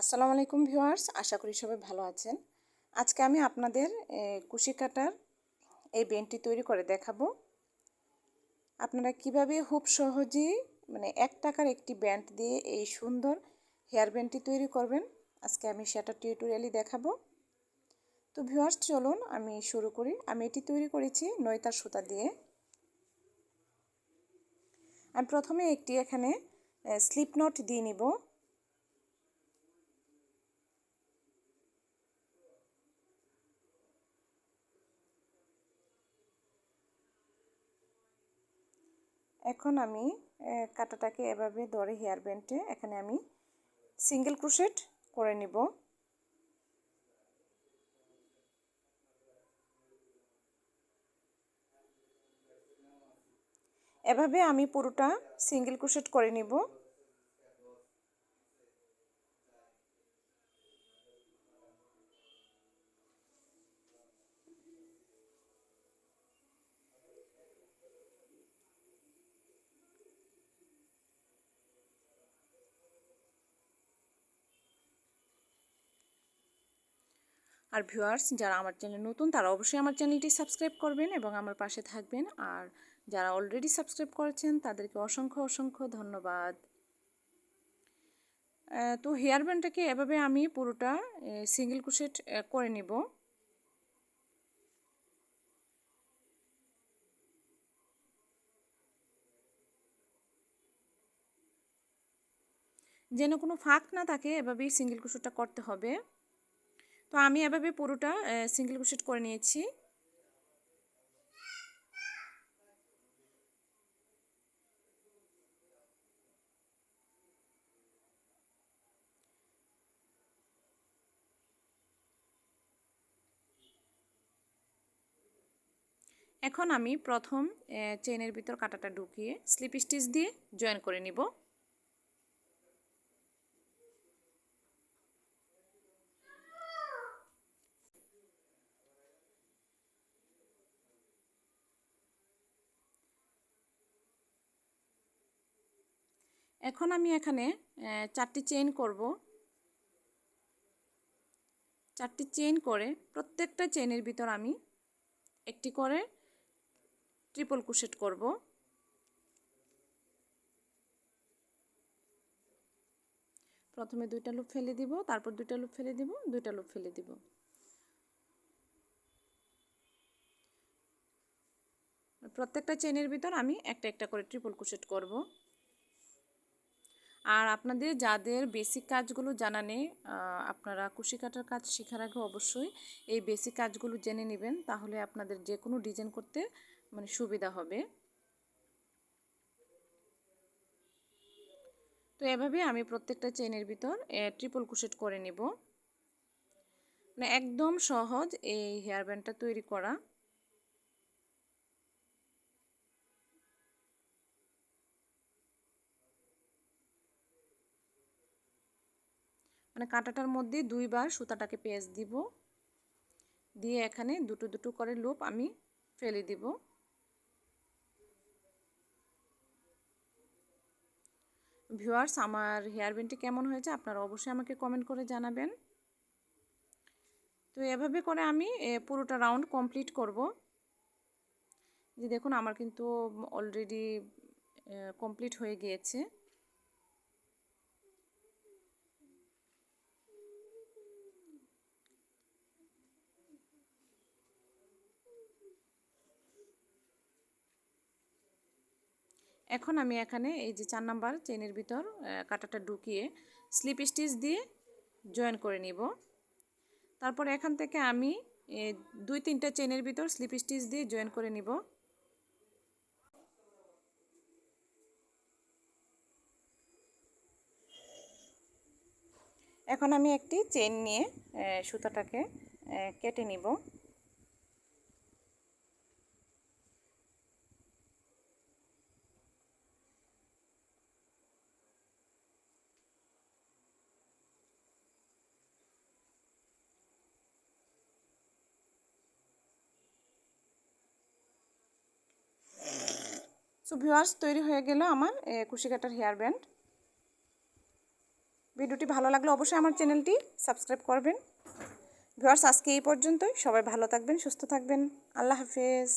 আসসালামু আলাইকুম ভিউয়ার্স, আশা করি সবাই ভালো আছেন। আজকে আমি আপনাদের কুশি কাটার এই বেনটি তৈরি করে দেখাবো। আপনারা কীভাবে খুব সহজেই মানে এক টাকার একটি ব্যান্ড দিয়ে এই সুন্দর হেয়ার ব্যান্ডটি তৈরি করবেন, আজকে আমি সেটা টিউটোরিয়ালি দেখাবো। তো ভিউয়ার্স, চলুন আমি শুরু করি। আমি এটি তৈরি করেছি নয়তার সুতা দিয়ে। আমি প্রথমে একটি এখানে স্লিপ নট দিয়ে নিব। এখন আমি কাটাটাকে এভাবে ধরে হেয়ার ব্যান্ডে, এখানে আমি সিঙ্গেল ক্রোশেট করে নিব। এভাবে আমি পুরোটা সিঙ্গেল ক্রোশেট করে নিব। আর ভিউয়ার্স যারা আমার চ্যানেল নতুন, তারা অবশ্যই আমার চ্যানেলটি সাবস্ক্রাইব করবেন এবং আমার পাশে থাকবেন। আর যারা অলরেডি সাবস্ক্রাইব করেছেন, তাদেরকে অসংখ্য অসংখ্য ধন্যবাদ। তো হেয়ার ব্যান্ডটাকে এভাবে আমি পুরোটা সিঙ্গেল ক্রোশেট করে নিব। যেন কোনো ফাঁক না থাকে, এভাবেই সিঙ্গেল ক্রোশেটটা করতে হবে। তো আমি এভাবে পুরোটা সিঙ্গেল ক্রোশেট করে নিয়েছি। এখন আমি প্রথম চেনের ভিতর কাটাটা ঢুকিয়ে স্লিপ স্টিচ দিয়ে জয়েন করে নিব। এখন আমি এখানে চারটি চেইন করব। চারটি চেইন করে প্রত্যেকটা চেইনের ভিতর আমি একটি করে ট্রিপল কুশেট করব। প্রথমে দুইটা লুপ ফেলে দিব, তারপর দুইটা লুপ ফেলে দিব, দুইটা লুপ ফেলে দিব। প্রত্যেকটা চেনের ভিতর আমি একটা একটা করে ট্রিপল কুশেট করব। আর আপনাদের যাদের বেসিক কাজগুলো জানা নেই আপনারা কুশি কাটার কাজ শেখার আগে অবশ্যই এই বেসিক কাজগুলো জেনে নেবেন, তাহলে আপনাদের যে কোনো ডিজাইন করতে মানে সুবিধা হবে। তো এভাবে আমি প্রত্যেকটা চেনের ভিতর ট্রিপল কুশেট করে নিব। মানে একদম সহজ এই হেয়ার ব্যান্ডটা তৈরি করা। মানে কাঁটাটার মধ্যে দুইবার সুতাটাকে পেঁচ দিব। দিয়ে এখানে দুটো দুটো করে লুপ আমি ফেলে দিব। ভিউয়ার্স, আমার হেয়ার ব্যান্ডটি কেমন হয়েছে আপনারা অবশ্যই আমাকে কমেন্ট করে জানাবেন। তো এভাবে করে আমি পুরোটা রাউন্ড কমপ্লিট করব। যে দেখুন, আমার কিন্তু অলরেডি কমপ্লিট হয়ে গিয়েছে। এখন আমি এখানে এই যে চার নাম্বার চেনের ভিতর কাটাটা ঢুকিয়ে স্লিপ স্টিচ দিয়ে জয়েন করে নিব। তারপর এখান থেকে আমি দুই তিনটা চেনের ভিতর স্লিপ স্টিচ দিয়ে জয়েন করে নিব। এখন আমি একটি চেন নিয়ে সুতাটাকে কেটে নিব। সো ভিউয়ার্স তৈরি হয়ে গেল আমার কুশি কাটার হেয়ার ব্যান্ড। ভিডিওটি ভালো লাগলে অবশ্যই আমার চ্যানেলটি সাবস্ক্রাইব করবেন। ভিউয়ার্স, আজকে এই পর্যন্তই। সবাই ভালো থাকবেন, সুস্থ থাকবেন। আল্লাহ হাফেজ।